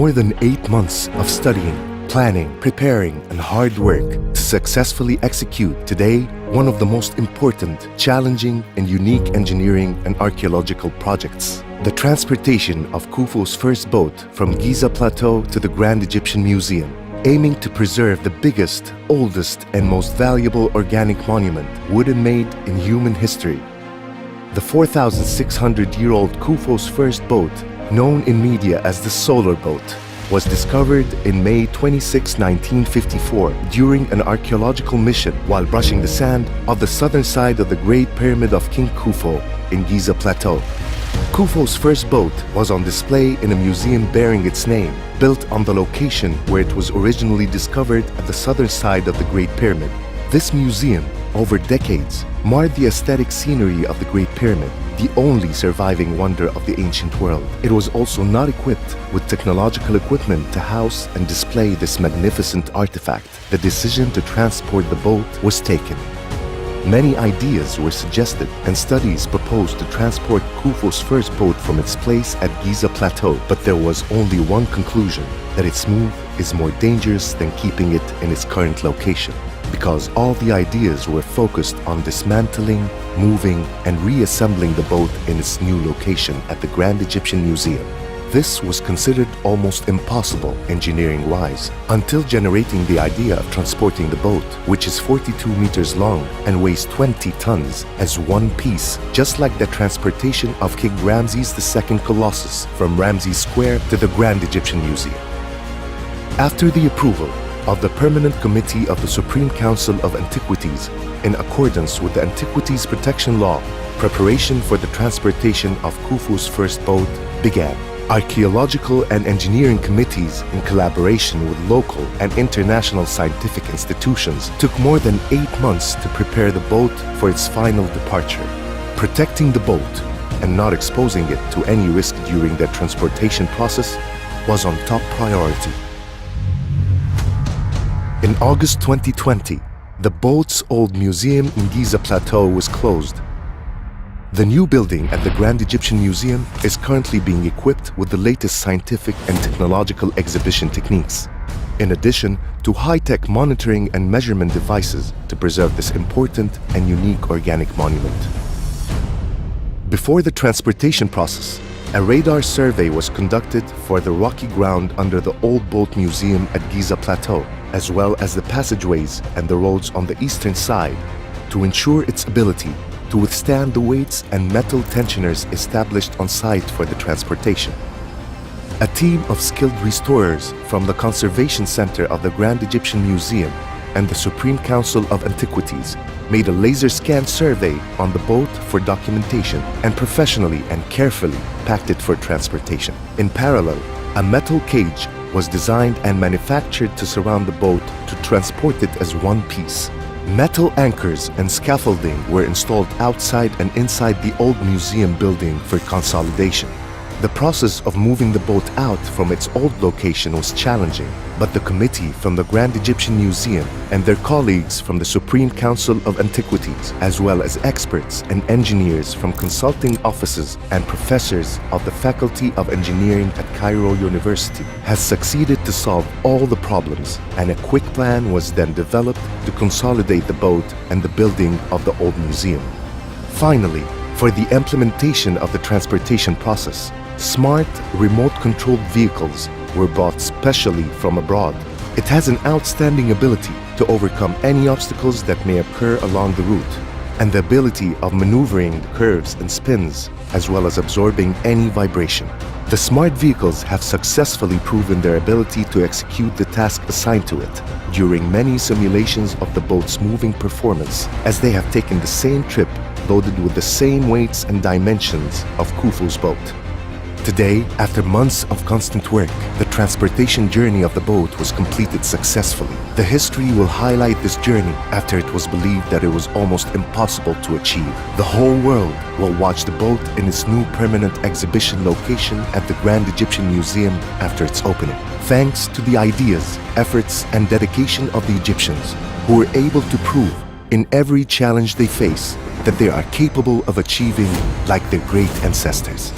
more than eight months of studying, planning, preparing, and hard work to successfully execute today one of the most important, challenging, and unique engineering and archaeological projects. The transportation of Khufu's first boat from Giza Plateau to the Grand Egyptian Museum, aiming to preserve the biggest, oldest, and most valuable organic monument wooden made in human history. The 4,600-year-old Khufu's first boat, known in media as the Solar Boat, was discovered in May 26, 1954 during an archaeological mission while brushing the sand of the southern side of the Great Pyramid of King Khufu in Giza Plateau. Khufu's first boat was on display in a museum bearing its name, built on the location where it was originally discovered at the southern side of the Great Pyramid. This museum, over decades, marred the aesthetic scenery of the Great Pyramid, the only surviving wonder of the ancient world. It was also not equipped with technological equipment to house and display this magnificent artifact. The decision to transport the boat was taken. Many ideas were suggested and studies proposed to transport Khufu's first boat from its place at Giza Plateau, but there was only one conclusion, that its move is more dangerous than keeping it in its current location, because all the ideas were focused on dismantling, moving, and reassembling the boat in its new location at the Grand Egyptian Museum. This was considered almost impossible engineering-wise until generating the idea of transporting the boat, which is 42 meters long and weighs 20 tons, as one piece, just like the transportation of King Ramses II Colossus from Ramses Square to the Grand Egyptian Museum. After the approval of the Permanent Committee of the Supreme Council of Antiquities, in accordance with the Antiquities Protection Law, preparation for the transportation of Khufu's first boat began. Archaeological and engineering committees, in collaboration with local and international scientific institutions, took more than eight months to prepare the boat for its final departure. Protecting the boat and not exposing it to any risk during the transportation process was on top priority. In August 2020, the boat's old museum in Giza Plateau was closed. The new building at the Grand Egyptian Museum is currently being equipped with the latest scientific and technological exhibition techniques, in addition to high-tech monitoring and measurement devices to preserve this important and unique organic monument. Before the transportation process, a radar survey was conducted for the rocky ground under the Old Boat Museum at Giza Plateau, as well as the passageways and the roads on the eastern side, to ensure its ability to withstand the weights and metal tensioners established on site for the transportation. A team of skilled restorers from the Conservation Center of the Grand Egyptian Museum and the Supreme Council of Antiquities made a laser scan survey on the boat for documentation and professionally and carefully packed it for transportation. In parallel, a metal cage was designed and manufactured to surround the boat to transport it as one piece. Metal anchors and scaffolding were installed outside and inside the old museum building for consolidation. The process of moving the boat out from its old location was challenging, but the committee from the Grand Egyptian Museum and their colleagues from the Supreme Council of Antiquities, as well as experts and engineers from consulting offices and professors of the Faculty of Engineering at Cairo University, has succeeded to solve all the problems, and a quick plan was then developed to consolidate the boat and the building of the old museum. Finally, for the implementation of the transportation process, smart remote-controlled vehicles were bought specially from abroad. It has an outstanding ability to overcome any obstacles that may occur along the route, and the ability of maneuvering the curves and spins, as well as absorbing any vibration. The smart vehicles have successfully proven their ability to execute the task assigned to it during many simulations of the boat's moving performance, as they have taken the same trip loaded with the same weights and dimensions of Khufu's boat. Today, after months of constant work, the transportation journey of the boat was completed successfully. The history will highlight this journey after it was believed that it was almost impossible to achieve. The whole world will watch the boat in its new permanent exhibition location at the Grand Egyptian Museum after its opening. Thanks to the ideas, efforts, and dedication of the Egyptians, who were able to prove in every challenge they face that they are capable of achieving like their great ancestors.